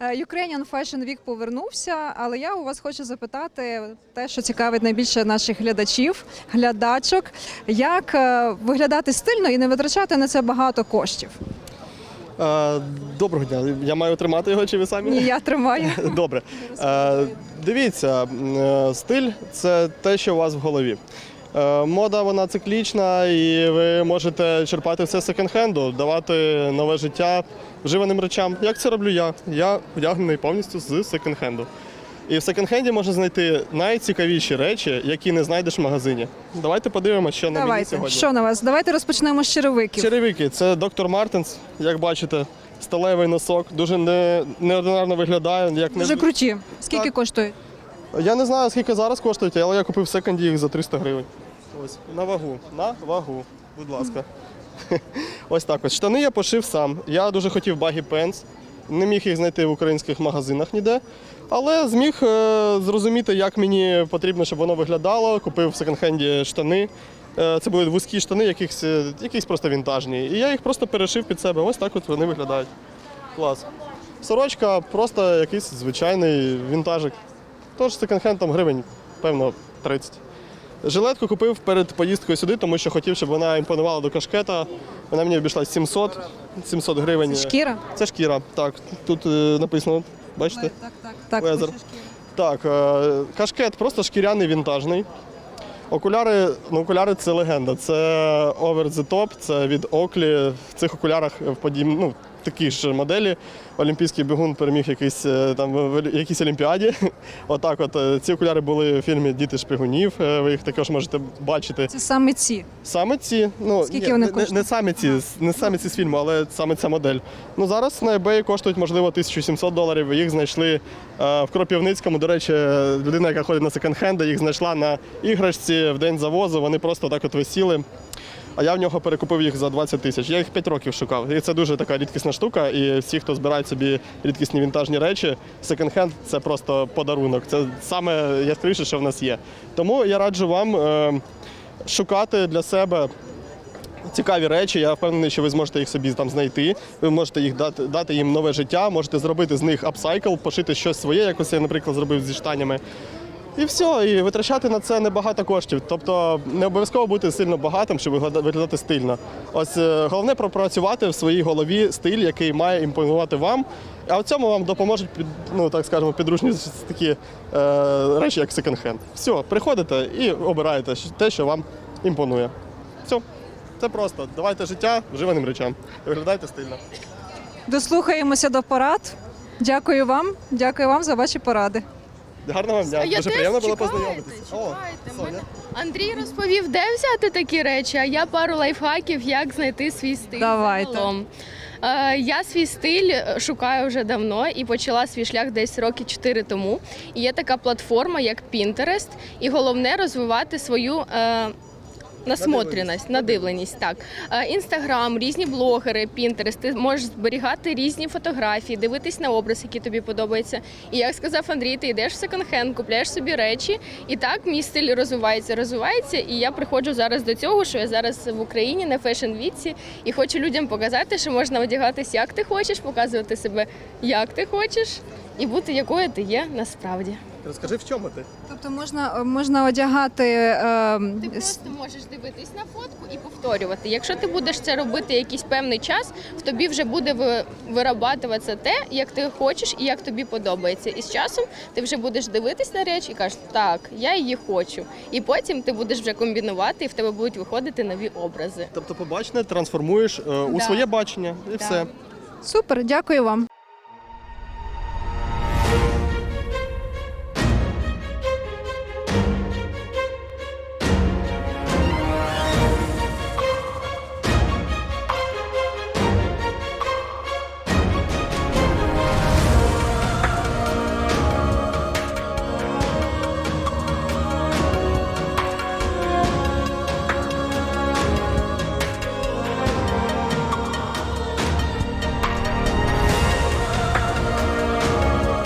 Е, Ukrainian Fashion Week повернувся, але я у вас хочу запитати те, що цікавить найбільше наших глядачів, глядачок, як е, виглядати стильно і не витрачати на це багато коштів. Е, Доброго дня. Я маю тримати його чи ви самі? Ні, я тримаю. Добре. Дивіться, стиль це те, що у вас в голові. Мода вона циклічна, і ви можете черпати все секонд-хенду, давати нове життя вживаним речам. Як це роблю я? Я одягнений повністю з секонд-хенду. І в секонд-хенді можна знайти найцікавіші речі, які не знайдеш в магазині. Давайте подивимося, що на мені Давайте. сьогодні. Що на вас? Давайте розпочнемо з черевиків. Черевики, це доктор Мартенс, як бачите, сталевий носок, дуже не, неординарно виглядає. Як не... Дуже круті. Скільки Так. коштують? Я не знаю, скільки зараз коштують, але я купив в секонді їх за 300 гривень. Ось, на вагу. На вагу, будь ласка. Ось так ось. Штани я пошив сам. Я дуже хотів багі пенс. Не міг їх знайти в українських магазинах ніде. Але зміг е, зрозуміти, як мені потрібно, щоб воно виглядало. Купив в секонд-хенді штани. Е, це були вузькі штани, якісь, е, якісь просто вінтажні. І я їх просто перешив під себе. Ось так от вони виглядають. Клас. Сорочка просто якийсь звичайний вінтажик. Тож секонд-хенд там гривень, певно, 30. Жилетку купив перед поїздкою сюди, тому що хотів, щоб вона імпонувала до кашкета. Вона мені обійшлась 700, 700 гривень. Шкіра? Це шкіра, так. Тут е, написано, бачите? Так, так, так. Лезер. Так, е, кашкет просто шкіряний вінтажний. Окуляри, ну окуляри це легенда. Це over the top, це від Оклі. В цих окулярах в подіб... ну, такі ж моделі. Олімпійський бігун переміг якийсь, е, там, в якійсь олімпіаді. Отак, от е, ці окуляри були в фільмі Діти шпигунів. е, Ви їх також можете бачити. Це саме ці. Саме ці, ну Скільки ні, вони не, не, коштують? не саме ці, не саме ці з фільму, але саме ця модель. Ну зараз на eBay коштують можливо 1700 доларів. Їх знайшли в Кропівницькому. До речі, людина, яка ходить на секонд-хенди, їх знайшла на іграшці в день завозу. Вони просто так от висіли. А я в нього перекупив їх за 20 тисяч. Я їх 5 років шукав. І це дуже така рідкісна штука. І всі, хто збирає собі рідкісні вінтажні речі, секонд-хенд це просто подарунок. Це саме яскравіше, що в нас є. Тому я раджу вам е, шукати для себе цікаві речі. Я впевнений, що ви зможете їх собі там знайти. Ви можете їх дати, дати їм нове життя, можете зробити з них апсайкл, пошити щось своє, як ось я, наприклад, зробив зі штанями. І все, і витрачати на це небагато коштів. Тобто не обов'язково бути сильно багатим, щоб виглядати стильно. Ось е, головне пропрацювати в своїй голові стиль, який має імпонувати вам. А в цьому вам допоможуть ну так скажемо, підручні такі е, речі, як секонд-хенд. Все, приходите і обираєте те, що вам імпонує. Все, це просто. Давайте життя вживаним речам. Виглядайте стильно. Дослухаємося до порад. Дякую вам. Дякую вам за ваші поради. Гарного вам дня. Я Дуже теж приємно було чекайте, познайомитися. О, чекайте. Соня. Мене Андрій розповів, де взяти такі речі, а я пару лайфхаків, як знайти свій стиль. Давайте. загалом. Е, Я свій стиль е, шукаю вже давно і почала свій шлях десь роки 4 тому. І є така платформа, як Pinterest, і головне розвивати свою. е, Насмотреність, надивленість, так. Інстаграм, різні блогери, Пінтерест. Ти можеш зберігати різні фотографії, дивитись на образ, який тобі подобається. І як сказав Андрій, ти йдеш в секонд-хенд, купляєш собі речі, і так мій стиль розвивається, розвивається. І я приходжу зараз до цього, що я зараз в Україні на фешн-віці і хочу людям показати, що можна одягатись як ти хочеш, показувати себе як ти хочеш, і бути якою ти є насправді. Розкажи, в чому ти? Тобто можна, можна одягати. Е, Ти просто можеш дивитись на фотку і повторювати. Якщо ти будеш це робити якийсь певний час, в тобі вже буде вирабатуватися те, як ти хочеш і як тобі подобається. І з часом ти вже будеш дивитись на річ і кажеш, так, я її хочу. І потім ти будеш вже комбінувати, і в тебе будуть виходити нові образи. Тобто побачене трансформуєш е, у Да. своє бачення і все. Супер, дякую вам.